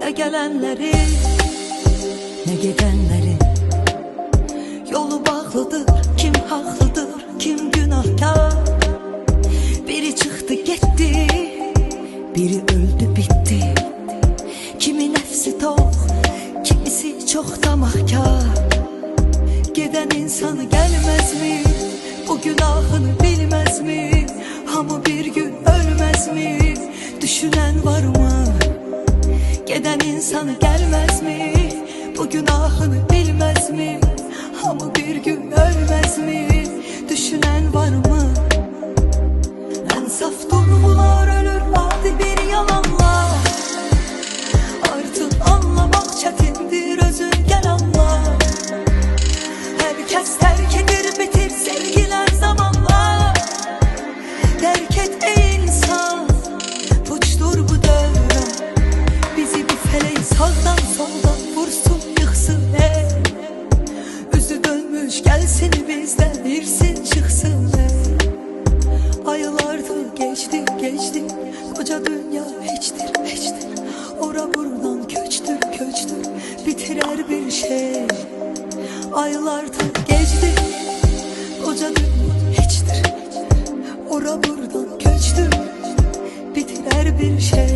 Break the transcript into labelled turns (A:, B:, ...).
A: Ne gelenleri Ne gidenleri Yolu bağlıdır Kim haklıdır Kim günahkar Biri çıktı gitti Biri öldü bitti Kimi nefsi tok Kimisi çok tamahkar Giden insanı gelmez mi? Bu günahını bilmez mi? Hamı bir gün ölmez Giden insanı gelmez mi? Bu günahını bilmez mi? Hamı bir gün ölmez mi? Düşünen var mı? En saf duygular ölür adi bir yalanla Artık anlamak çetindir özün gel anla Herkes terk edir bitir sevgiler zamanla Terk et ey sağdan soldan vursun yıksın ey Özü dönmüş gelsin bizden birsin çıksın ey Aylardı geçti geçti. Koca dünya hiçtir hiçtir. Ora buradan köçtür köçtür. Bitirer bir şey. Aylardı geçti. Koca dünya hiçtir. Ora buradan köçtür. Bitirer bir şey